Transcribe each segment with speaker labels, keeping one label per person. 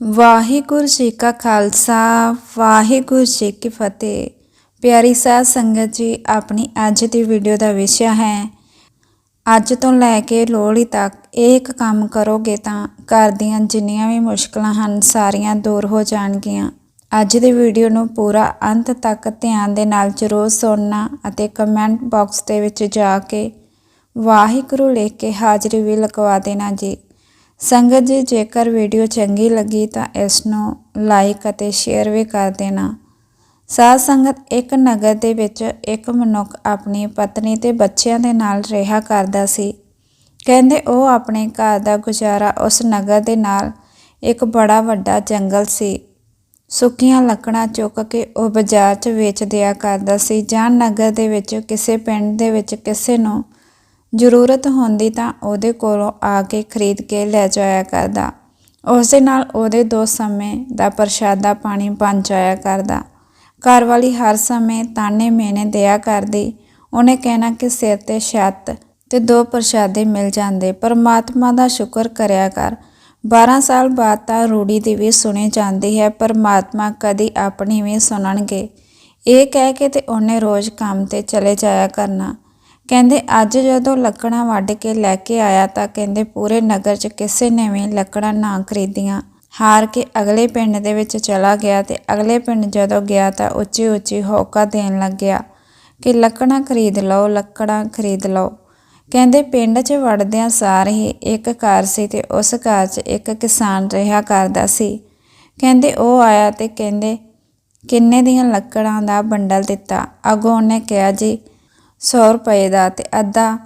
Speaker 1: ਵਾਹਿਗੁਰੂ ਜੀ ਕਾ ਖਾਲਸਾ, ਵਾਹਿਗੁਰੂ ਜੀ ਕੀ ਫਤਿਹ। ਪਿਆਰੀ ਸਾਧ ਸੰਗਤ ਜੀ, ਆਪਣੀ ਅੱਜ ਦੀ ਵੀਡੀਓ ਦਾ ਵਿਸ਼ਾ ਹੈ, ਅੱਜ ਤੋਂ ਲੈ ਕੇ ਲੋਹੜੀ ਤੱਕ ਇਹ ਇੱਕ ਕੰਮ ਕਰੋਗੇ ਤਾਂ ਘਰ ਦੀਆਂ ਜਿੰਨੀਆਂ ਵੀ ਮੁਸ਼ਕਲਾਂ ਹਨ, ਸਾਰੀਆਂ ਦੂਰ ਹੋ ਜਾਣਗੀਆਂ। ਅੱਜ ਦੀ ਵੀਡੀਓ ਨੂੰ ਪੂਰਾ ਅੰਤ ਤੱਕ ਧਿਆਨ ਦੇ ਨਾਲ ਜ਼ਰੂਰ ਸੁਣਨਾ ਅਤੇ ਕਮੈਂਟ ਬਾਕਸ ਦੇ ਵਿੱਚ ਜਾ ਕੇ ਵਾਹਿਗੁਰੂ ਲਿਖ ਕੇ ਹਾਜ਼ਰੀ ਵੀ ਲਗਵਾ ਦੇਣਾ ਜੀ। ਸੰਗਤ ਜੀ, ਜੇਕਰ ਵੀਡੀਓ ਚੰਗੀ ਲੱਗੀ ਤਾਂ ਇਸ ਨੂੰ ਲਾਈਕ ਅਤੇ ਸ਼ੇਅਰ ਵੀ ਕਰ ਦੇਣਾ। ਸਾਧ ਸੰਗਤ ਇੱਕ ਨਗਰ ਦੇ ਵਿੱਚ ਇੱਕ ਮਨੁੱਖ ਆਪਣੀ ਪਤਨੀ ਤੇ ਬੱਚਿਆਂ ਦੇ ਨਾਲ ਰਿਹਾ ਕਰਦਾ ਸੀ। ਕਹਿੰਦੇ ਉਹ ਆਪਣੇ ਘਰ ਦਾ ਗੁਜ਼ਾਰਾ ਉਸ ਨਗਰ ਦੇ ਨਾਲ ਇੱਕ ਬੜਾ ਵੱਡਾ ਜੰਗਲ ਸੀ। ਸੁੱਕੀਆਂ ਲੱਕੜਾਂ ਚੁੱਕ ਕੇ ਉਹ ਬਾਜ਼ਾਰ 'ਚ ਵੇਚ ਦਿਆ ਕਰਦਾ ਸੀ ਜਾਂ ਨਗਰ ਦੇ ਵਿੱਚ, ਕਿਸੇ ਪਿੰਡ ਦੇ ਵਿੱਚ ਕਿਸੇ ਨੂੰ ਜ਼ਰੂਰਤ ਹੁੰਦੀ ਤਾਂ ਉਹਦੇ ਕੋਲੋਂ ਆ ਕੇ ਖਰੀਦ ਕੇ ਲੈ ਜਾਇਆ ਕਰਦਾ। ਉਸ ਦੇ ਨਾਲ ਉਹਦੇ ਦੋ ਸਮੇਂ ਦਾ ਪ੍ਰਸ਼ਾਦਾ ਪਾਣੀ ਬਣ ਜਾਇਆ ਕਰਦਾ। ਘਰ ਵਾਲੀ ਹਰ ਸਮੇਂ ਤਾਨੇ ਮੇਨੇ ਦਿਆ ਕਰਦੀ। ਉਹਨੇ ਕਹਿਣਾ ਕਿ ਸਿਰ ਤੇ ਛੱਤ ਤੇ ਦੋ ਪ੍ਰਸ਼ਾਦੇ ਮਿਲ ਜਾਂਦੇ। ਪਰਮਾਤਮਾ ਦਾ ਸ਼ੁਕਰ ਕਰਿਆ ਕਰ। 12 ਸਾਲ ਬਾਅਦ ਤਾਂ ਰੂੜੀ ਦੀ ਵੀ ਸੁਣੀ ਜਾਂਦੀ ਹੈ, ਪਰਮਾਤਮਾ ਕਦੀ ਆਪਣੀ ਵੀ ਸੁਣਨਗੇ। ਇਹ ਕਹਿ ਕੇ ਤੇ ਉਹਨੇ ਰੋਜ਼ ਕੰਮ ਤੇ ਚਲੇ ਜਾਇਆ ਕਰਨਾ। ਕਹਿੰਦੇ, ਅੱਜ ਜਦੋਂ ਲੱਕੜਾਂ ਵੱਢ ਕੇ ਲੈ ਕੇ ਆਇਆ ਤਾਂ ਕਹਿੰਦੇ ਪੂਰੇ ਨਗਰ 'ਚ ਕਿਸੇ ਨੇ ਵੀ ਲੱਕੜਾਂ ਨਾ ਖਰੀਦੀਆਂ। ਹਾਰ ਕੇ ਅਗਲੇ ਪਿੰਡ ਦੇ ਵਿੱਚ ਚਲਾ ਗਿਆ ਤੇ ਅਗਲੇ ਪਿੰਡ ਜਦੋਂ ਗਿਆ ਤਾਂ ਉੱਚੀ ਉੱਚੀ ਹੋਕਾ ਦੇਣ ਲੱਗਿਆ ਕਿ ਲੱਕੜਾਂ ਖਰੀਦ ਲਓ, ਲੱਕੜਾਂ ਖਰੀਦ ਲਓ। ਕਹਿੰਦੇ, ਪਿੰਡ 'ਚ ਵੜਦਿਆਂ ਸਾਰ ਹੀ ਇੱਕ ਘਰ ਸੀ ਤੇ ਉਸ ਘਰ 'ਚ ਇੱਕ ਕਿਸਾਨ ਰਿਹਾ ਕਰਦਾ ਸੀ। ਕਹਿੰਦੇ, ਉਹ ਆਇਆ ਤੇ ਕਹਿੰਦੇ, ਕਿੰਨੇ ਦੀਆਂ ਲੱਕੜਾਂ ਦਾ ਬੰਡਲ ਦਿੱਤਾ ਅਗੋਂ ਉਹਨੇ ਕਿਹਾ, ਜੀ 100 ਰੁਪਏ ਦਾ ਤੇ ਅੱਧਾ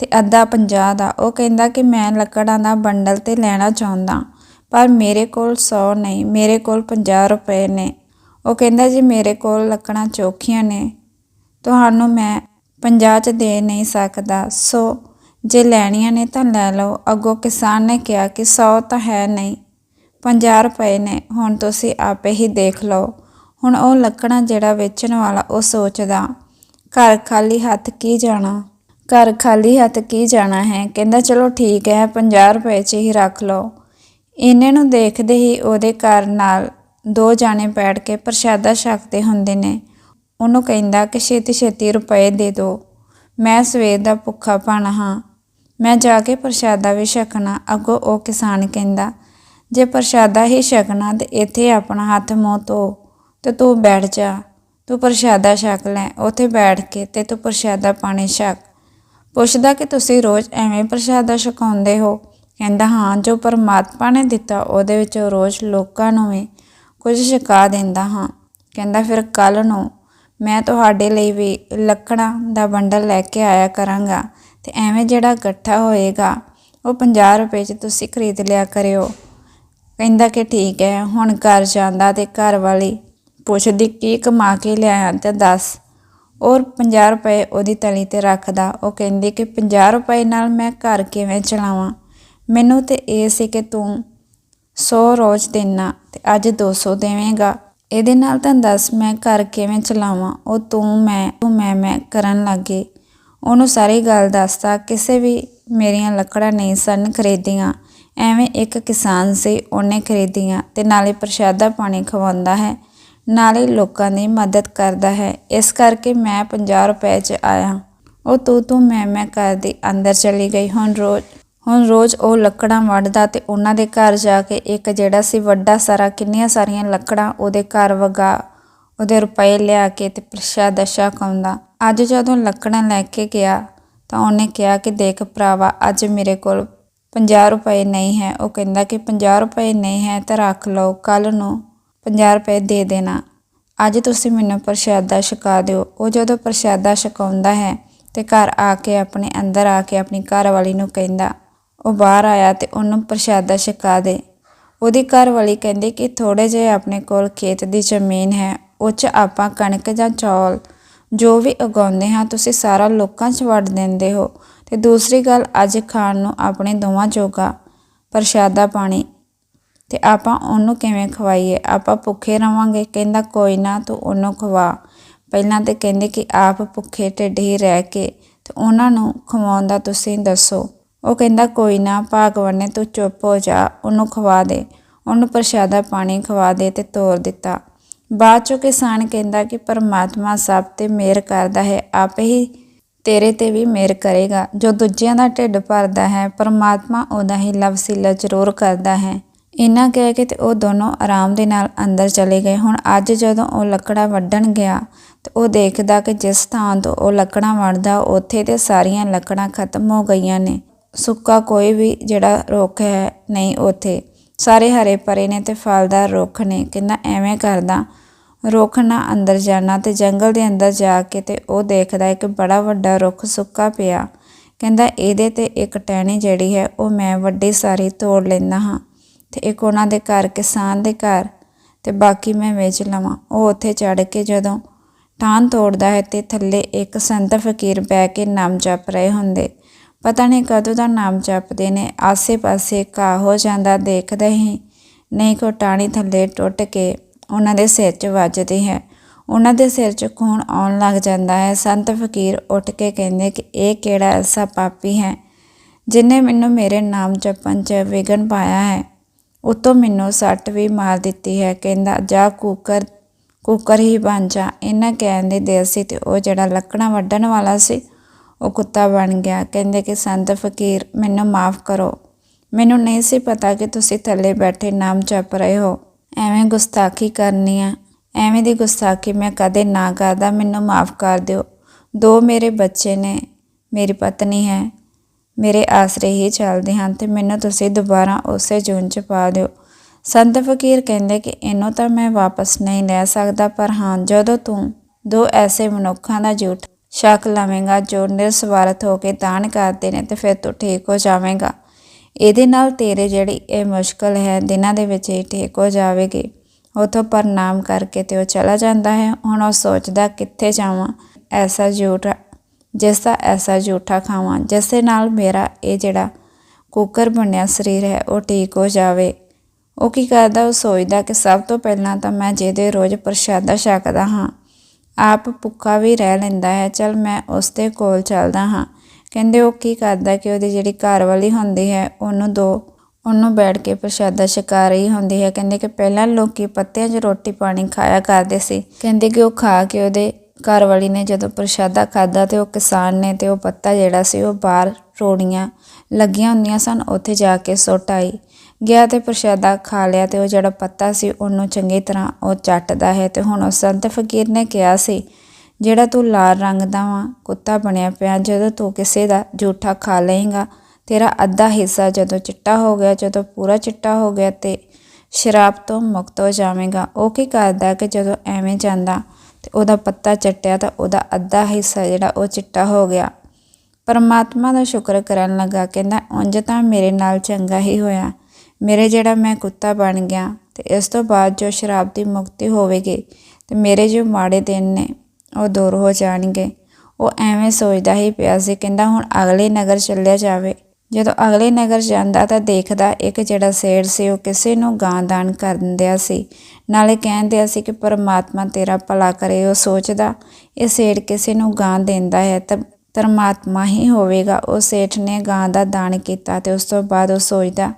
Speaker 1: ਤੇ ਅੱਧਾ 50 ਦਾ। ਉਹ ਕਹਿੰਦਾ ਕਿ ਮੈਂ ਲੱਕੜਾਂ ਦਾ ਬੰਡਲ ਤੇ ਲੈਣਾ ਚਾਹੁੰਦਾ, ਪਰ ਮੇਰੇ ਕੋਲ 100 ਨਹੀਂ, ਮੇਰੇ ਕੋਲ 50 ਰੁਪਏ ਨੇ। ਉਹ ਕਹਿੰਦਾ, ਜੀ, ਮੇਰੇ ਕੋਲ ਲੱਕੜਾਂ ਚੋਖੀਆਂ ਨੇ। ਤੁਹਾਨੂੰ ਮੈਂ 50 ਚ ਦੇ ਨਹੀਂ ਸਕਦਾ। ਸੋ, ਜੇ ਲੈਣੀਆਂ ਨੇ ਤਾਂ ਲੈ ਲਓ। ਅੱਗੋਂ ਕਿਸਾਨ ਨੇ ਕਿਹਾ ਕਿ 100 ਤਾਂ ਹੈ ਨਹੀਂ 50 ਰੁਪਏ ਨੇ। ਹੁਣ ਤੁਸੀਂ ਆਪੇ ਹੀ ਦੇਖ ਲਓ। ਹੁਣ ਉਹ ਲੱਕੜਾਂ ਜਿਹੜਾ ਵੇਚਣ ਵਾਲਾ ਉਹ ਸੋਚਦਾ ਘਰ ਖਾਲੀ ਹੱਥ ਕੀ ਜਾਣਾ? ਘਰ ਖਾਲੀ ਹੱਥ ਕੀ ਜਾਣਾ ਹੈ? ਕਹਿੰਦਾ, ਚਲੋ ਠੀਕ ਹੈ 50 ਰੁਪਏ 'ਚ ਹੀ ਰੱਖ ਲਓ। ਇਹਨੇ ਨੂੰ ਦੇਖਦੇ ਹੀ ਉਹਦੇ ਘਰ ਨਾਲ ਦੋ ਜਾਣੇ ਬੈਠ ਕੇ ਪ੍ਰਸ਼ਾਦਾ ਛਕਦੇ ਹੁੰਦੇ ਨੇ। ਉਹਨੂੰ ਕਹਿੰਦਾ, ਕਿ ਛੇਤੀ ਛੇਤੀ ਰੁਪਏ ਦੇ ਦਿਓ ਮੈਂ ਸਵੇਰ ਦਾ ਭੁੱਖਾ ਪਾਣਾ ਹਾਂ। ਮੈਂ ਜਾ ਕੇ ਪ੍ਰਸ਼ਾਦਾ ਵੀ ਛਕਣਾ। ਅੱਗੋਂ ਉਹ ਕਿਸਾਨ ਕਹਿੰਦਾ, ਜੇ ਪ੍ਰਸ਼ਾਦਾ ਹੀ ਛਕਣਾ ਤੇ ਇੱਥੇ ਆਪਣਾ ਹੱਥ ਮੂੰਹ ਧੋ ਤੇ ਤੂੰ ਬੈਠ ਜਾ। ਤੂੰ ਪ੍ਰਸ਼ਾਦਾ ਛਕ ਲੈ, ਉੱਥੇ ਬੈਠ ਕੇ ਤੇ ਤੂੰ ਪ੍ਰਸ਼ਾਦਾ ਪਾਣੀ ਛਕ। ਪੁੱਛਦਾ ਕਿ ਤੁਸੀਂ ਰੋਜ਼ ਐਵੇਂ ਪ੍ਰਸ਼ਾਦਾ ਛਕਾਉਂਦੇ ਹੋ? ਕਹਿੰਦਾ, ਹਾਂ, ਜੋ ਪਰਮਾਤਮਾ ਨੇ ਦਿੱਤਾ, ਉਹਦੇ ਵਿੱਚ ਰੋਜ਼ ਲੋਕਾਂ ਨੂੰ ਵੀ ਕੁਝ ਛਕਾ ਦਿੰਦਾ ਹਾਂ। ਕਹਿੰਦਾ, ਫਿਰ ਕੱਲ ਨੂੰ ਮੈਂ ਤੁਹਾਡੇ ਲਈ ਵੀ ਲੱਕੜਾਂ ਦਾ ਬੰਡਲ ਲੈ ਕੇ ਆਇਆ ਕਰਾਂਗਾ ਤੇ ਐਵੇਂ ਜਿਹੜਾ ਇਕੱਠਾ ਹੋਏਗਾ, ਉਹ 50 ਰੁਪਏ 'ਚ ਤੁਸੀਂ ਖਰੀਦ ਲਿਆ ਕਰਿਓ। ਕਹਿੰਦਾ ਕਿ ਠੀਕ ਹੈ, ਹੁਣ ਘਰ ਜਾਂਦਾ ਤੇ ਘਰ ਵਾਲੀ ਪੁੱਛਦੀ ਕੀ ਕਮਾ ਕੇ ਲਿਆਇਆ ਤੇ ਦੱਸ, ਔਰ 50 ਰੁਪਏ ਉਹਦੀ ਤਲੀ ਤੇ ਰੱਖਦਾ। ਉਹ ਕਹਿੰਦੀ ਕਿ 50 ਰੁਪਏ ਨਾਲ ਮੈਂ ਘਰ ਕਿਵੇਂ ਚਲਾਵਾਂ? ਮੈਨੂੰ ਤੇ ਇਹ ਸੀ ਕਿ ਤੂੰ 100 ਰੋਜ਼ ਦੇਣਾ ਤੇ ਅੱਜ 200 ਦੇਵੇਂਗਾ। ਇਹਦੇ ਨਾਲ ਤਾਂ ਦੱਸ ਮੈਂ ਘਰ ਕਿਵੇਂ ਚਲਾਵਾਂ? ਉਹ ਤੂੰ, ਮੈਂ ਤੂੰ, ਮੈਂ ਮੈਂ ਕਰਨ ਲੱਗੇ। ਉਹਨੂੰ ਸਾਰੀ ਗੱਲ ਦੱਸਦਾ, ਕਿਸੇ ਵੀ ਮੇਰੀਆਂ ਲੱਕੜਾਂ ਨਹੀਂ ਸਨ ਖਰੀਦੀਆਂ। ਐਵੇਂ ਇੱਕ ਕਿਸਾਨ ਸੀ, ਉਹਨੇ ਖਰੀਦੀਆਂ ਤੇ ਨਾਲੇ ਪ੍ਰਸ਼ਾਦਾ ਪਾਣੀ ਖਵਾਉਂਦਾ ਹੈ। ਨਾਲੇ ਲੋਕਾਂ ਦੀ ਮਦਦ ਕਰਦਾ ਹੈ। ਇਸ ਕਰਕੇ ਮੈਂ 50 ਰੁਪਏ 'ਚ ਆਇਆ। ਉਹ ਤੂੰ ਤੂੰ ਮੈਂ ਮੈਂ ਕਰਦੀ ਅੰਦਰ ਚਲੀ ਗਈ। ਹੁਣ ਰੋਜ਼ ਹੁਣ ਰੋਜ਼ ਉਹ ਲੱਕੜਾਂ ਵੱਢਦਾ ਤੇ ਉਹਨਾਂ ਦੇ ਘਰ ਜਾ ਕੇ ਇੱਕ ਜਿਹੜਾ ਸੀ ਵੱਡਾ ਸਾਰਾ ਕਿੰਨੀਆਂ ਸਾਰੀਆਂ ਲੱਕੜਾਂ ਉਹਦੇ ਘਰ ਵਗਾ, ਉਹਦੇ ਰੁਪਏ ਲਿਆ ਕੇ ਤੇ ਪ੍ਰਸ਼ਾਦ ਛਕਾਉਂਦਾ ਅੱਜ ਜਦੋਂ ਲੱਕੜਾਂ ਲੈ ਕੇ ਗਿਆ ਤਾਂ ਉਹਨੇ ਕਿਹਾ ਕਿ ਦੇਖ ਭਰਾਵਾ, ਅੱਜ ਮੇਰੇ ਕੋਲ 50 ਰੁਪਏ ਨਹੀਂ ਹੈ। ਉਹ ਕਹਿੰਦਾ ਕਿ 50 ਰੁਪਏ ਨਹੀਂ ਹੈ ਤਾਂ ਰੱਖ ਲਓ ਕੱਲ ਨੂੰ 50 ਰੁਪਏ ਦੇ ਦੇਣਾ। ਅੱਜ ਤੁਸੀਂ ਮੈਨੂੰ ਪ੍ਰਸ਼ਾਦਾ ਛਕਾ ਦਿਓ। ਉਹ ਜਦੋਂ ਪ੍ਰਸ਼ਾਦਾ ਛਕਾਉਂਦਾ ਹੈ ਤੇ ਘਰ ਆ ਕੇ ਆਪਣੇ ਅੰਦਰ ਆ ਕੇ ਆਪਣੀ ਘਰਵਾਲੀ ਨੂੰ ਕਹਿੰਦਾ, ਉਹ ਬਾਹਰ ਆਇਆ ਤੇ ਉਹਨੂੰ ਪ੍ਰਸ਼ਾਦਾ ਛਕਾ ਦੇ। ਉਹਦੀ ਘਰਵਾਲੀ ਕਹਿੰਦੀ ਕਿ ਥੋੜੇ ਜਿਹੇ ਆਪਣੇ ਕੋਲ ਖੇਤ ਦੀ ਜ਼ਮੀਨ ਹੈ, ਉਹ 'ਚ ਆਪਾਂ ਕਣਕ ਜਾਂ ਚੌਲ ਜੋ ਵੀ ਉਗਾਉਂਦੇ ਹਾਂ, ਤੁਸੀਂ ਸਾਰਾ ਲੋਕਾਂ 'ਚ ਵੰਡ ਦਿੰਦੇ ਹੋ। ਤੇ ਦੂਸਰੀ ਗੱਲ, ਅੱਜ ਖਾਣ ਨੂੰ ਆਪਣੇ ਦੋਵਾਂ ਜੋਗਾ ਪ੍ਰਸ਼ਾਦਾ ਪਾਣੀ ਤੇ ਆਪਾਂ ਉਹਨੂੰ ਕਿਵੇਂ ਖਵਾਈਏ? ਆਪਾਂ ਭੁੱਖੇ ਰਵਾਂਗੇ, ਕਹਿੰਦਾ ਕੋਈ ਨਾ, ਤੂੰ ਉਹਨੂੰ ਖਵਾ। ਪਹਿਲਾਂ ਤੇ ਕਹਿੰਦੇ ਕਿ ਆਪ ਭੁੱਖੇ ਢਿੱਡ ਹੀ ਰਹਿ ਕੇ ਤੇ ਉਹਨਾਂ ਨੂੰ ਖਵਾਉਣ ਦਾ ਤੁਸੀਂ ਦੱਸੋ। ਉਹ ਕਹਿੰਦਾ, ਕੋਈ ਨਾ, ਭਾਗਵਾਨ ਨੇ, ਤੂੰ ਚੁੱਪ ਹੋ ਜਾ, ਉਹਨੂੰ ਖਵਾ ਦੇ। ਉਹਨੂੰ ਪ੍ਰਸ਼ਾਦਾ ਪਾਣੀ ਖਵਾ ਦੇ ਤੇ ਤੋਰ ਦਿੱਤਾ। ਬਾਅਦ ਚੋਂ ਕਿਸਾਨ ਕਹਿੰਦਾ ਕਿ ਪਰਮਾਤਮਾ ਸਭ ਤੇ ਮਿਹਰ ਕਰਦਾ ਹੈ, ਆਪੇ ਹੀ ਤੇਰੇ ਤੇ ਵੀ ਮਿਹਰ ਕਰੇਗਾ। ਜੋ ਦੂਜਿਆਂ ਦਾ ਢਿੱਡ ਭਰਦਾ ਹੈ, ਪਰਮਾਤਮਾ ਉਹਦਾ ਹੀ ਲਵਸੀਲਾ ਜ਼ਰੂਰ ਕਰਦਾ ਹੈ। ਇੰਨਾ ਕਹਿ ਕੇ ਤੇ ਉਹ ਦੋਨੋਂ ਆਰਾਮ ਦੇ ਨਾਲ ਅੰਦਰ ਚਲੇ ਗਏ। ਹੁਣ ਅੱਜ ਜਦੋਂ ਉਹ ਲੱਕੜਾਂ ਵੱਢਣ ਗਿਆ ਤੇ ਉਹ ਦੇਖਦਾ ਕਿ ਜਿਸ ਥਾਂ ਤੋਂ ਉਹ ਲੱਕੜਾਂ ਵੱਢਦਾ, ਉੱਥੇ ਤੇ ਸਾਰੀਆਂ ਲੱਕੜਾਂ ਖਤਮ ਹੋ ਗਈਆਂ ਨੇ। ਸੁੱਕਾ ਕੋਈ ਵੀ ਜਿਹੜਾ ਰੁੱਖ ਹੈ ਨਹੀਂ ਉੱਥੇ। ਸਾਰੇ ਹਰੇ ਭਰੇ ਨੇ ਤੇ ਫਲਦਾਰ ਰੁੱਖ ਨੇ। ਕਹਿੰਦਾ ਐਵੇਂ ਕਰਦਾ। ਰੁੱਖ ਨਾ ਅੰਦਰ ਜਾਣਾ ਤੇ ਜੰਗਲ ਦੇ ਅੰਦਰ ਜਾ ਕੇ ਤੇ ਉਹ ਦੇਖਦਾ ਹੈ ਕਿ ਬੜਾ ਵੱਡਾ ਰੁੱਖ ਸੁੱਕਾ ਪਿਆ। ਕਹਿੰਦਾ, ਇਹਦੇ ਤੇ ਇੱਕ ਟਹਿਣੀ ਜਿਹੜੀ ਹੈ, ਉਹ ਮੈਂ ਵੱਡੀ ਸਾਰੀ ਤੋੜ ਲੈਂਦਾ ਹਾਂ। ਤੇ ਇੱਕ ਉਹਨਾਂ ਦੇ ਘਰ, ਕਿਸਾਨ ਦੇ ਘਰ, ਤੇ ਬਾਕੀ ਮੈਂ ਵੇਚ ਲਵਾਂ। ਉਹ ਉੱਥੇ ਚੜ ਕੇ ਜਦੋਂ ਟਾਨ ਤੋੜਦਾ ਹੈ ਤੇ ਥੱਲੇ ਇੱਕ ਸੰਤ ਫਕੀਰ ਬਹਿ ਕੇ ਨਾਮ ਜਪ ਰਹੇ ਹੁੰਦੇ। ਪਤਾ ਨਹੀਂ ਕਦੋਂ ਦਾ ਨਾਮ ਜਪਦੇ ਨੇ। ਆਸੇ-ਪਾਸੇ ਘਾਹ ਹੋ ਜਾਂਦਾ, ਦੇਖਦੇ ਹੀ ਨਹੀਂ ਕੋ ਟਾਣੀ ਥੱਲੇ ਟੁੱਟ ਕੇ ਉਹਨਾਂ ਦੇ ਸਿਰ 'ਚ ਵੱਜਦੀ ਹੈ। ਉਹਨਾਂ ਦੇ ਸਿਰ 'ਚ ਖੂਨ ਆਉਣ ਲੱਗ ਜਾਂਦਾ ਹੈ। ਸੰਤ ਫਕੀਰ ਉੱਠ ਕੇ ਕਹਿੰਦੇ ਕਿ ਇਹ ਕਿਹੜਾ ਐਸਾ ਪਾਪੀ ਹੈ, ਜਿਨੇ ਮੈਨੂੰ ਮੇਰੇ ਨਾਮ ਜਪਣ 'ਚ ਵਿਗਨ ਪਾਇਆ ਹੈ? ਉਤੋਂ ਮੈਨੂੰ ਸੱਟ ਵੀ ਮਾਰ ਦਿੱਤੀ ਹੈ। ਕਹਿੰਦਾ, ਜਾ ਕੂਕਰ ਕੂਕਰ ਹੀ ਬਣ ਜਾ। ਇਹਨਾਂ ਕਹਿਣ ਦੇ ਦਿਲ ਸੀ ਤੇ ਉਹ ਜਿਹੜਾ ਲੱਕੜਾਂ ਵੱਢਣ ਵਾਲਾ ਸੀ, ਉਹ ਕੁੱਤਾ ਬਣ ਗਿਆ। ਕਹਿੰਦੇ ਕਿ, ਸੰਤ ਫਕੀਰ, ਮੈਨੂੰ ਮਾਫ ਕਰੋ। ਮੈਨੂੰ ਨਹੀਂ ਸੀ ਪਤਾ ਕਿ ਤੁਸੀਂ ਥੱਲੇ ਬੈਠੇ ਨਾਮ ਜਪ ਰਹੇ ਹੋ। ਐਵੇਂ ਗੁਸਤਾਖੀ ਕਰਨੀ ਆ। ਐਵੇਂ ਦੀ ਗੁਸਤਾਖੀ ਮੈਂ ਕਦੇ ਨਾ ਕਰਦਾ। ਮੈਨੂੰ ਮਾਫ ਕਰ ਦਿਓ। ਦੋ ਮੇਰੇ ਬੱਚੇ ਨੇ, ਮੇਰੀ ਪਤਨੀ ਹੈ। ਮੇਰੇ ਆਸਰੇ ਹੀ ਚੱਲਦੇ ਹਨ ਤੇ ਮੈਨੂੰ ਤੁਸੀਂ ਦੁਬਾਰਾ ਉਸੇ ਜੂਨ ਚ ਪਾ ਦਿਓ। ਸੰਤ ਫਕੀਰ ਕਹਿੰਦੇ ਕਿ ਇਹਨੂੰ ਤਾਂ ਮੈਂ ਵਾਪਸ ਨਹੀਂ ਲੈ ਸਕਦਾ, ਪਰ ਹਾਂ, ਜਦੋਂ ਤੂੰ ਦੋ ਐਸੇ ਮਨੁੱਖਾਂ ਦਾ ਜੂਠ ਸ਼ੱਕ ਲਵੇਂਗਾ ਜੋ ਨਿਰਸਵਾਰਥ ਹੋ ਕੇ ਦਾਨ ਕਰਦੇ ਨੇ ਤੇ ਫਿਰ ਤੂੰ ਠੀਕ ਹੋ ਜਾਵੇਂਗਾ। ਇਹਦੇ ਨਾਲ ਤੇਰੇ ਜਿਹੜੀ ਇਹ ਮੁਸ਼ਕਲ ਹੈ, ਦਿਨਾਂ ਦੇ ਵਿੱਚ ਹੀ ਠੀਕ ਹੋ ਜਾਵੇਗੀ। ਉਥੋਂ ਪ੍ਰਣਾਮ ਕਰਕੇ ਤੇ ਉਹ ਚਲਾ ਜਾਂਦਾ ਹੈ। ਹੁਣ ਉਹ ਸੋਚਦਾ ਕਿੱਥੇ ਜਾਵਾਂ? ਐਸਾ ਜੂਠ ਜਿਸ ਦਾ ਐਸਾ ਝੂਠਾ ਖਾਵਾਂ, ਜਿਸ ਦੇ ਨਾਲ ਮੇਰਾ ਇਹ ਜਿਹੜਾ ਕੁੱਕਰ ਬਣਿਆ ਸਰੀਰ ਹੈ, ਉਹ ਠੀਕ ਹੋ ਜਾਵੇ। ਉਹ ਕੀ ਕਰਦਾ? ਉਹ ਸੋਚਦਾ ਕਿ ਸਭ ਤੋਂ ਪਹਿਲਾਂ ਤਾਂ ਮੈਂ ਜਿਹਦੇ ਰੋਜ਼ ਪ੍ਰਸ਼ਾਦਾ ਛਕਦਾ ਹਾਂ, ਆਪ ਭੁੱਖਾ ਵੀ ਰਹਿ ਲੈਂਦਾ ਹੈ, ਚਲ ਮੈਂ ਉਸ ਦੇ ਕੋਲ ਚੱਲਦਾ ਹਾਂ। ਕਹਿੰਦੇ ਉਹ ਕੀ ਕਰਦਾ ਕਿ ਉਹਦੀ ਜਿਹੜੀ ਘਰ ਵਾਲੀ ਹੁੰਦੀ ਹੈ, ਉਹਨੂੰ ਦੋ, ਉਹਨੂੰ ਬੈਠ ਕੇ ਪ੍ਰਸ਼ਾਦਾ ਛਕਾ ਰਹੀ ਹੁੰਦੀ ਹੈ। ਕਹਿੰਦੇ ਕਿ ਪਹਿਲਾਂ ਲੋਕੀ ਪੱਤਿਆਂ 'ਚ ਰੋਟੀ ਪਾਣੀ ਖਾਇਆ ਕਰਦੇ ਸੀ। ਕਹਿੰਦੇ ਕਿ ਉਹ ਖਾ ਕੇ ਉਹਦੇ ਘਰ ਵਾਲੀ ਨੇ ਜਦੋਂ ਪ੍ਰਸ਼ਾਦਾ ਖਾਦਾ ਤੇ ਉਹ ਕਿਸਾਨ ਨੇ ਤੇ ਉਹ ਪੱਤਾ ਜਿਹੜਾ ਸੀ ਉਹ ਬਾਹਰ ਰੋੜੀਆਂ ਲੱਗੀਆਂ ਹੁੰਦੀਆਂ ਸਨ, ਉੱਥੇ ਜਾ ਕੇ ਸੁੱਟ ਆਈ। ਗਿਆ ਤੇ ਪ੍ਰਸ਼ਾਦਾ ਖਾ ਲਿਆ ਤੇ ਉਹ ਜਿਹੜਾ ਪੱਤਾ ਸੀ ਉਹਨੂੰ ਚੰਗੀ ਤਰ੍ਹਾਂ ਉਹ ਚੱਟਦਾ ਹੈ ਤੇ ਹੁਣ ਉਹ ਸੰਤ ਫਕੀਰ ਨੇ ਕਿਹਾ ਸੀ, ਜਿਹੜਾ ਤੂੰ ਲਾਲ ਰੰਗ ਦਾ ਵਾ, ਕੁੱਤਾ ਬਣਿਆ ਪਿਆ, ਜਦੋਂ ਤੂੰ ਕਿਸੇ ਦਾ ਝੂਠਾ ਖਾ ਲਏਗਾ, ਤੇਰਾ ਅੱਧਾ ਹਿੱਸਾ ਜਦੋਂ ਚਿੱਟਾ ਹੋ ਗਿਆ, ਜਦੋਂ ਪੂਰਾ ਚਿੱਟਾ ਹੋ ਗਿਆ ਤੇ ਸ਼ਰਾਬ ਤੋਂ ਮੁਕਤ ਹੋ ਜਾਵੇਂਗਾ। ਉਹ ਕੀ ਕਰਦਾ ਕਿ ਜਦੋਂ ਐਵੇਂ ਜਾਂਦਾ ਤੇ ਉਹਦਾ ਪੱਤਾ ਚੱਟਿਆ ਤਾਂ ਉਹਦਾ ਅੱਧਾ ਹਿੱਸਾ ਜਿਹੜਾ ਉਹ ਚਿੱਟਾ ਹੋ ਗਿਆ। ਪਰਮਾਤਮਾ ਦਾ ਸ਼ੁਕਰ ਕਰਨ ਲੱਗਾ ਕਹਿੰਦਾ ਉਂਝ ਤਾਂ ਮੇਰੇ ਨਾਲ ਚੰਗਾ ਹੀ ਹੋਇਆ। ਮੇਰੇ ਜਿਹੜਾ ਮੈਂ ਕੁੱਤਾ ਬਣ ਗਿਆ ਤੇ ਇਸ ਤੋਂ ਬਾਅਦ ਜੋ ਸ਼ਰਾਬ ਦੀ ਮੁਕਤੀ ਹੋਵੇਗੀ ਤੇ ਮੇਰੇ ਜੋ ਮਾੜੇ ਦਿਨ ਨੇ ਉਹ ਦੂਰ ਹੋ ਜਾਣਗੇ। ਉਹ ਐਵੇਂ ਸੋਚਦਾ ਹੀ ਪਿਆ ਸੀ ਕਹਿੰਦਾ ਹੁਣ ਅਗਲੇ ਨਗਰ ਚੱਲਿਆ ਜਾਵੇ। ਜਦੋਂ ਅਗਲੇ ਨਗਰ ਜਾਂਦਾ ਤਾਂ ਦੇਖਦਾ ਇੱਕ ਜਿਹੜਾ ਸੇੜ ਸੀ ਉਹ ਕਿਸੇ ਨੂੰ ਗਾਂ ਦਾਨ ਕਰ ਦਿੰਦਿਆ ਸੀ। ਨਾਲੇ ਕਹਿੰਦੇ ਸੀ ਕਿ ਪਰਮਾਤਮਾ ਤੇਰਾ ਭਲਾ ਕਰੇ, ਉਹ ਸੋਚਦਾ, ਇਹ ਸੇੜ ਕਿਸੇ ਨੂੰ ਗਾਂ ਦਿੰਦਾ ਹੈ ਤਾਂ ਪਰਮਾਤਮਾ ਹੀ ਹੋਵੇਗਾ। ਉਹ ਸੇਠ ਨੇ ਗਾਂ ਦਾ ਦਾਨ ਕੀਤਾ ਤੇ ਉਸ ਤੋਂ ਬਾਅਦ ਉਹ ਸੋਚਦਾ,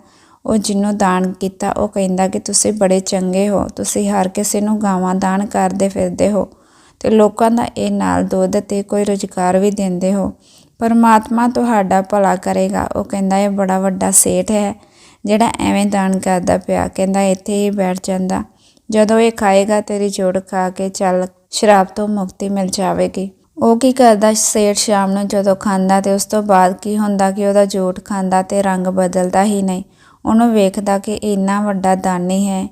Speaker 1: ਉਹ ਜਿਹਨੂੰ ਦਾਨ ਕੀਤਾ, ਉਹ ਕਹਿੰਦਾ ਕਿ ਤੁਸੀਂ ਬੜੇ ਚੰਗੇ ਹੋ, ਤੁਸੀਂ ਹਰ ਕਿਸੇ ਨੂੰ ਗਾਵਾਂ ਦਾਨ ਕਰਦੇ ਫਿਰਦੇ ਹੋ ਤੇ ਲੋਕਾਂ ਦਾ ਇਹ ਨਾਲ ਦੁੱਧ ਤੇ ਕੋਈ ਰੁਜ਼ਗਾਰ ਵੀ ਦਿੰਦੇ ਹੋ। ਪਰਮਾਤਮਾ ਤੁਹਾਡਾ ਭਲਾ ਕਰੇਗਾ। ਉਹ ਕਹਿੰਦਾ, ਇਹ ਬੜਾ ਵੱਡਾ ਸੇਠ ਹੈ, ਜਿਹੜਾ ਐਵੇਂ ਦਾਨ ਕਰਦਾ ਪਿਆ। ਕਹਿੰਦਾ, ਇੱਥੇ ਹੀ ਬੈਠ ਜਾਂਦਾ। ਜਦੋਂ ਇਹ ਖਾਏਗਾ, ਤੇਰੀ ਜੋੜ ਖਾ ਕੇ ਚੱਲ, ਸ਼ਰਾਬ ਤੋਂ ਮੁਕਤੀ ਮਿਲ ਜਾਵੇਗੀ। ਉਹ ਕੀ ਕਰਦਾ ਸੇਠ ਸ਼ਾਮ ਨੂੰ ਜਦੋਂ ਖਾਂਦਾ ਤੇ ਉਸ ਤੋਂ ਬਾਅਦ ਕੀ ਹੁੰਦਾ ਕਿ ਉਹਦਾ ਜੋਟ ਖਾਂਦਾ ਤੇ ਰੰਗ ਬਦਲਦਾ ਹੀ ਨਹੀਂ। ਉਹਨੂੰ ਵੇਖਦਾ ਕਿ ਇੰਨਾ ਵੱਡਾ ਦਾਨੀ ਹੈ।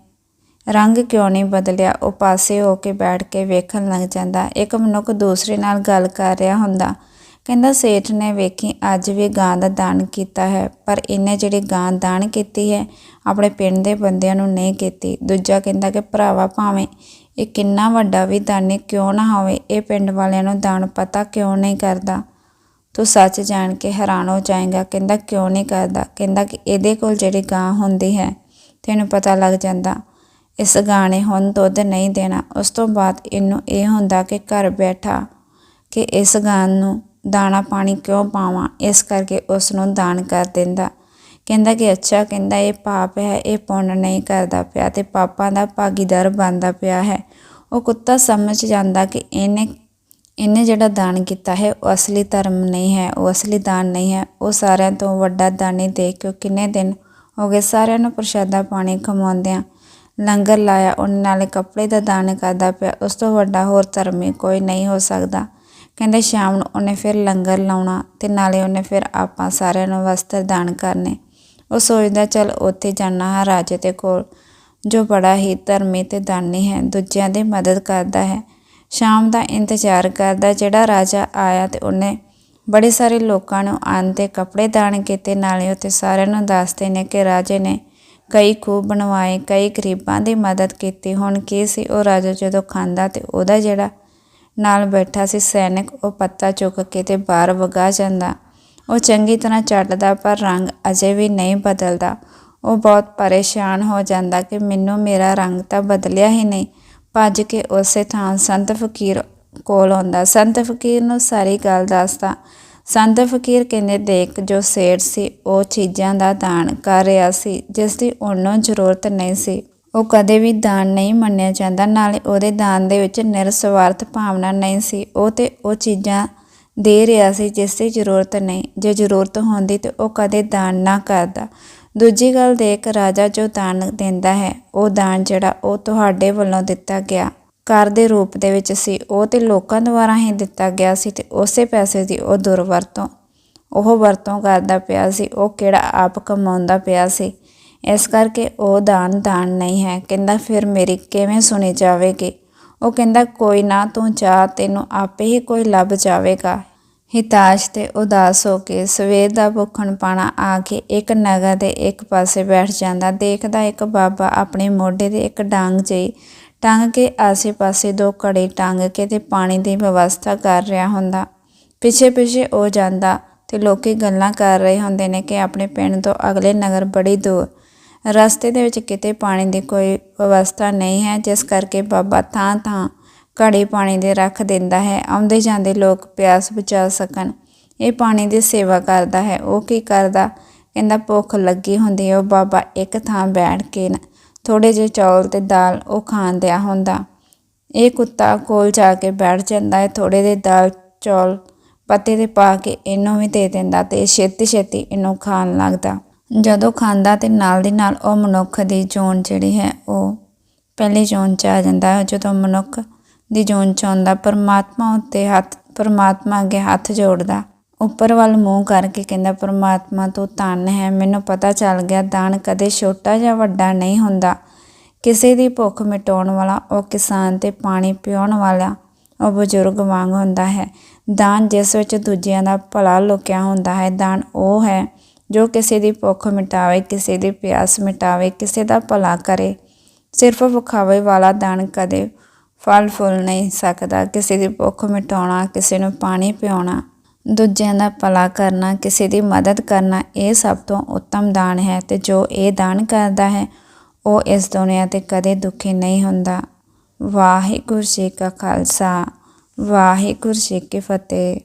Speaker 1: ਰੰਗ ਕਿਉਂ ਨਹੀਂ ਬਦਲਿਆ? ਉਹ ਪਾਸੇ ਹੋ ਕੇ ਬੈਠ ਕੇ ਵੇਖਣ ਲੱਗ ਜਾਂਦਾ। ਇੱਕ ਮਨੁੱਖ ਦੂਸਰੇ ਨਾਲ ਗੱਲ ਕਰ ਰਿਹਾ ਹੁੰਦਾ। ਕਹਿੰਦਾ ਸੇਠ ਨੇ ਵੇਖੀ, ਅੱਜ ਵੀ ਗਾਂ ਦਾ ਦਾਨ ਕੀਤਾ ਹੈ, ਪਰ ਇਹਨੇ ਜਿਹੜੀ ਗਾਂ ਦਾਨ ਕੀਤੀ ਹੈ, ਆਪਣੇ ਪਿੰਡ ਦੇ ਬੰਦਿਆਂ ਨੂੰ ਨਹੀਂ ਕੀਤੀ। ਦੂਜਾ ਕਹਿੰਦਾ ਕਿ ਭਰਾਵਾ ਭਾਵੇਂ ਇਹ ਕਿੰਨਾ ਵੱਡਾ ਵੀ ਦਾਨੀ ਕਿਉਂ ਨਾ ਹੋਵੇ, ਇਹ ਪਿੰਡ ਵਾਲਿਆਂ ਨੂੰ ਦਾਨ ਪਤਾ ਕਿਉਂ ਨਹੀਂ ਕਰਦਾ? ਤੂੰ ਸੱਚ ਜਾਣ ਕੇ ਹੈਰਾਨ ਹੋ ਜਾਏਗਾ। ਕਹਿੰਦਾ, ਕਿਉਂ ਨਹੀਂ ਕਰਦਾ? ਕਹਿੰਦਾ ਕਿ ਇਹਦੇ ਕੋਲ ਜਿਹੜੀ ਗਾਂ ਹੁੰਦੀ ਹੈ, ਤੈਨੂੰ ਪਤਾ ਲੱਗ ਜਾਂਦਾ, ਇਸ ਗਾਂ ਨੇ ਹੁਣ ਦੁੱਧ ਨਹੀਂ ਦੇਣਾ। ਉਸ ਤੋਂ ਬਾਅਦ ਇਹਨੂੰ ਇਹ ਹੁੰਦਾ ਕਿ ਘਰ ਬੈਠਾ, ਕਿ ਇਸ ਗਾਂ ਨੂੰ ਦਾਣਾ ਪਾਣੀ ਕਿਉਂ ਪਾਵਾਂ? ਇਸ ਕਰਕੇ ਉਸ ਨੂੰ ਦਾਨ ਕਰ ਦਿੰਦਾ। ਕਹਿੰਦਾ ਕਿ ਅੱਛਾ, ਕਹਿੰਦਾ ਇਹ ਪਾਪ ਹੈ, ਇਹ ਪੁੰਨ ਨਹੀਂ ਕਰਦਾ ਪਿਆ ਤੇ ਪਾਪਾਂ ਦਾ ਭਾਗੀਦਾਰ ਬਣਦਾ ਪਿਆ ਹੈ। ਉਹ ਕੁੱਤਾ ਸਮਝ ਜਾਂਦਾ ਕਿ ਇਹਨੇ ਇਹਨੇ ਜਿਹੜਾ ਦਾਨ ਕੀਤਾ ਹੈ, ਉਹ ਅਸਲੀ ਧਰਮ ਨਹੀਂ ਹੈ, ਉਹ ਅਸਲੀ ਦਾਨ ਨਹੀਂ ਹੈ। ਉਹ ਸਾਰਿਆਂ ਤੋਂ ਵੱਡਾ ਦਾਨੀ ਦੇ ਕੇ ਉਹ ਕਿੰਨੇ ਦਿਨ ਹੋ ਗਏ ਸਾਰਿਆਂ ਨੂੰ ਪ੍ਰਸ਼ਾਦਾ ਪਾਣੀ ਖਵਾਉਂਦਿਆਂ ਲੰਗਰ ਲਾਇਆ, ਉਹਨਾਂ ਨਾਲੇ ਕੱਪੜੇ ਦਾ ਦਾਨ ਕਰਦਾ ਪਿਆ। ਉਸ ਤੋਂ ਵੱਡਾ ਹੋਰ ਧਰਮੀ ਕੋਈ ਨਹੀਂ ਹੋ ਸਕਦਾ। ਕਹਿੰਦੇ ਸ਼ਾਮ ਨੂੰ ਉਹਨੇ ਫਿਰ ਲੰਗਰ ਲਾਉਣਾ ਤੇ ਨਾਲੇ ਉਹਨੇ ਫਿਰ ਆਪਾਂ ਸਾਰਿਆਂ ਨੂੰ ਵਸਤਰ ਦਾਨ ਕਰਨੇ। ਉਹ ਸੋਚਦਾ, ਚਲ ਉੱਥੇ ਜਾਣਾ ਹਾਂ ਰਾਜੇ ਦੇ ਕੋਲ, ਜੋ ਬੜਾ ਹੀ ਧਰਮੀ ਤੇ ਦਾਨੀ ਹੈ, ਦੂਜਿਆਂ ਦੀ ਮਦਦ ਕਰਦਾ ਹੈ। ਸ਼ਾਮ ਦਾ ਇੰਤਜ਼ਾਰ ਕਰਦਾ, ਜਿਹੜਾ ਰਾਜਾ ਆਇਆ ਤੇ ਉਹਨੇ ਬੜੇ ਸਾਰੇ ਲੋਕਾਂ ਨੂੰ ਅੰਨ ਤੇ ਕੱਪੜੇ ਦਾਨ ਕੀਤੇ। ਨਾਲੇ ਉੱਥੇ ਸਾਰਿਆਂ ਨੂੰ ਦੱਸਦੇ ਨੇ ਕਿ ਰਾਜੇ ਨੇ ਕਈ ਖੂਹ ਬਣਵਾਏ, ਕਈ ਗਰੀਬਾਂ ਦੀ ਮਦਦ ਕੀਤੀ। ਹੁਣ ਕੀ ਸੀ, ਉਹ ਰਾਜਾ ਜਦੋਂ ਖਾਂਦਾ ਤੇ ਉਹਦਾ ਜਿਹੜਾ ਨਾਲ ਬੈਠਾ ਸੀ ਸੈਨਿਕ, ਉਹ ਪੱਤਾ ਚੁੱਕ ਕੇ ਤੇ ਬਾਹਰ ਵਗਾ ਜਾਂਦਾ। ਉਹ ਚੰਗੀ ਤਰ੍ਹਾਂ ਚੱਟਦਾ, ਪਰ ਰੰਗ ਅਜੇ ਵੀ ਨਹੀਂ ਬਦਲਦਾ। ਉਹ ਬਹੁਤ ਪਰੇਸ਼ਾਨ ਹੋ ਜਾਂਦਾ ਕਿ ਮੈਨੂੰ ਮੇਰਾ ਰੰਗ ਤਾਂ ਬਦਲਿਆ ਹੀ ਨਹੀਂ। ਭੱਜ ਕੇ ਉਸੇ ਥਾਂ ਸੰਤ ਫਕੀਰ ਕੋਲ ਆਉਂਦਾ। ਸੰਤ ਫਕੀਰ ਨੂੰ ਸਾਰੀ ਗੱਲ ਦੱਸਦਾ। ਸੰਤ ਫਕੀਰ ਕਹਿੰਦੇ, ਦੇਖ, ਜੋ ਸੇਠ ਸੀ, ਉਹ ਚੀਜ਼ਾਂ ਦਾ ਦਾਨ ਕਰ ਰਿਹਾ ਸੀ, ਜਿਸ ਦੀ ਉਹਨੂੰ ਜ਼ਰੂਰਤ ਨਹੀਂ ਸੀ। ਉਹ ਕਦੇ ਵੀ ਦਾਨ ਨਹੀਂ ਮੰਨਿਆ ਜਾਂਦਾ। ਨਾਲੇ ਉਹਦੇ ਦਾਨ ਦੇ ਵਿੱਚ ਨਿਰਸਵਾਰਥ ਭਾਵਨਾ ਨਹੀਂ ਸੀ। ਉਹ ਤੇ ਉਹ ਚੀਜ਼ਾਂ ਦੇ ਰਿਹਾ ਸੀ ਜਿਸ ਦੀ ਜ਼ਰੂਰਤ ਨਹੀਂ। ਜੇ ਜ਼ਰੂਰਤ ਹੁੰਦੀ ਤੇ ਉਹ ਕਦੇ ਦਾਨ ਨਾ ਕਰਦਾ। ਦੂਜੀ ਗੱਲ ਦੇਖ, ਰਾਜਾ ਜੋ ਦਾਨ ਦਿੰਦਾ ਹੈ, ਉਹ ਦਾਨ ਜਿਹੜਾ ਉਹ ਤੁਹਾਡੇ ਵੱਲੋਂ ਦਿੱਤਾ ਗਿਆ। ਕਰ ਦੇ ਰੂਪ ਦੇ ਵਿੱਚ ਸੀ। ਉਹ ਤੇ ਲੋਕਾਂ ਦੁਆਰਾ ਹੀ ਦਿੱਤਾ ਗਿਆ ਸੀ ਤੇ ਉਸੇ ਪੈਸੇ ਦੀ ਉਹ ਦੁਰਵਰਤੋਂ, ਉਹ ਵਰਤੋਂ ਕਰਦਾ ਪਿਆ ਸੀ। ਉਹ ਕਿਹੜਾ ਆਪ ਕਮਾਉਂਦਾ ਪਿਆ ਸੀ? ਇਸ ਕਰਕੇ ਉਹ ਦਾਨ ਦਾਨ ਨਹੀਂ ਹੈ। ਕਹਿੰਦਾ, ਫਿਰ ਮੇਰੀ ਕਿਵੇਂ ਸੁਣੀ ਜਾਵੇਗੀ? ਉਹ ਕਹਿੰਦਾ, ਕੋਈ ਨਾ, ਤੂੰ ਜਾ, ਤੈਨੂੰ ਆਪੇ ਹੀ ਕੋਈ ਲੱਭ ਜਾਵੇਗਾ। ਹਿਤਾਸ਼ ਤੇ ਉਦਾਸ ਹੋ ਕੇ ਸਵੇਰ ਦਾ ਭੁੱਖਣ ਪਾਣਾ ਆ ਕੇ ਇੱਕ ਨਗਰ ਦੇ ਇੱਕ ਪਾਸੇ ਬੈਠ ਜਾਂਦਾ। ਦੇਖਦਾ ਇੱਕ ਬਾਬਾ ਆਪਣੇ ਮੋਢੇ ਤੇ ਇੱਕ ਡਾਂਗ ਜਿਹੀ ਟੰਗ ਕੇ ਆਸੇ-ਪਾਸੇ ਦੋ ਘੜੇ ਟੰਗ ਕੇ ਤੇ ਪਾਣੀ ਦੀ ਵਿਵਸਥਾ ਕਰ ਰਿਹਾ ਹੁੰਦਾ। ਪਿੱਛੇ ਪਿੱਛੇ ਉਹ ਜਾਂਦਾ ਤੇ ਲੋਕੀ ਗੱਲਾਂ ਕਰ ਰਹੇ ਹੁੰਦੇ ਨੇ ਕਿ ਆਪਣੇ ਪਿੰਡ ਤੋਂ ਅਗਲੇ ਨਗਰ ਬੜੀ ਦੂਰ ਰਸਤੇ ਦੇ ਵਿੱਚ ਕਿਤੇ ਪਾਣੀ ਦੀ ਕੋਈ ਵਿਵਸਥਾ ਨਹੀਂ ਹੈ, ਜਿਸ ਕਰਕੇ ਬਾਬਾ ਥਾਂ ਥਾਂ ਘੜੇ ਪਾਣੀ ਦੇ ਰੱਖ ਦਿੰਦਾ ਹੈ, ਆਉਂਦੇ ਜਾਂਦੇ ਲੋਕ ਪਿਆਸ ਬੁਝਾ ਸਕਣ। ਇਹ ਪਾਣੀ ਦੀ ਸੇਵਾ ਕਰਦਾ ਹੈ। ਉਹ ਕੀ ਕਰਦਾ? ਕਹਿੰਦਾ, ਭੁੱਖ ਲੱਗੀ ਹੁੰਦੀ ਹੈ, ਉਹ ਬਾਬਾ ਇੱਕ ਥਾਂ ਬੈਠ ਕੇ ਨਾ ਥੋੜੇ ਜਿਹੇ ਚੌਲ ਤੇ ਦਾਲ ਉਹ ਖਾਣ ਦਿਆ ਹੁੰਦਾ। ਇਹ ਕੁੱਤਾ ਕੋਲ ਜਾ ਕੇ ਬੈਠ ਜਾਂਦਾ ਹੈ ਥੋੜੇ ਦੇ ਦਾਲ, ਚੌਲ ਪੱਤੇ ਤੇ ਪਾ ਕੇ ਇਹਨੂੰ ਵੀ ਦੇ ਦਿੰਦਾ ਤੇ ਛੇਤੀ ਛੇਤੀ ਇਹਨੂੰ ਖਾਣ ਲੱਗਦਾ। ਜਦੋਂ ਖਾਂਦਾ ਤੇ ਨਾਲ ਦੀ ਨਾਲ ਉਹ ਮਨੁੱਖ ਦੀ ਜੋਨ ਜਿਹੜੀ ਹੈ ਉਹ ਪਹਿਲੀ ਜੋਨ ਚ ਆ ਜਾਂਦਾ ਹੈ। ਜਦੋਂ ਮਨੁੱਖ ਦੀ ਜੋਨ ਚ ਆਉਂਦਾ, ਪਰਮਾਤਮਾ ਉੱਤੇ ਹੱਥ ਪਰਮਾਤਮਾ ਅੱਗੇ ਹੱਥ ਜੋੜਦਾ, ਉੱਪਰ ਵੱਲ ਮੂੰਹ ਕਰਕੇ ਕਹਿੰਦਾ, ਪਰਮਾਤਮਾ, ਤੂੰ ਧੰਨ ਹੈ। ਮੈਨੂੰ ਪਤਾ ਚੱਲ ਗਿਆ, ਦਾਨ ਕਦੇ ਛੋਟਾ ਜਾਂ ਵੱਡਾ ਨਹੀਂ ਹੁੰਦਾ। ਕਿਸੇ ਦੀ ਭੁੱਖ ਮਿਟਾਉਣ ਵਾਲਾ, ਉਹ ਕਿਸਾਨ ਤੇ ਪਾਣੀ ਪਿਉਣ ਵਾਲਾ, ਉਹ ਬਜ਼ੁਰਗ ਵਾਂਗ ਹੁੰਦਾ ਹੈ। ਦਾਨ ਜਿਸ ਵਿੱਚ ਦੂਜਿਆਂ ਦਾ ਭਲਾ ਲੁਕਿਆ ਹੁੰਦਾ ਹੈ, ਦਾਨ ਉਹ ਹੈ ਜੋ ਕਿਸੇ ਦੀ ਭੁੱਖ ਮਿਟਾਵੇ, ਕਿਸੇ ਦੀ ਪਿਆਸ ਮਿਟਾਵੇ, ਕਿਸੇ ਦਾ ਭਲਾ ਕਰੇ, ਸਿਰਫ ਵਿਖਾਵੇ ਵਾਲਾ ਦਾਨ ਕਦੇ ਫਲ ਫੁੱਲ ਨਹੀਂ ਸਕਦਾ। ਕਿਸੇ ਦੀ ਭੁੱਖ ਮਿਟਾਉਣਾ, ਕਿਸੇ ਨੂੰ ਪਾਣੀ ਪਿਆਉਣਾ, ਦੂਜਿਆਂ ਦਾ ਭਲਾ ਕਰਨਾ, ਕਿਸੇ ਦੀ ਮਦਦ ਕਰਨਾ, ਇਹ ਸਭ ਤੋਂ ਉੱਤਮ ਦਾਨ ਹੈ ਤੇ ਜੋ ਇਹ ਦਾਨ ਕਰਦਾ ਹੈ, ਉਹ ਇਸ ਦੁਨੀਆ ਤੇ ਕਦੇ ਦੁਖੀ ਨਹੀਂ ਹੁੰਦਾ। ਵਾਹਿਗੁਰੂ ਜੀ ਕਾ ਖਾਲਸਾ, ਵਾਹਿਗੁਰੂ ਜੀ ਕੀ ਫਤਿਹ।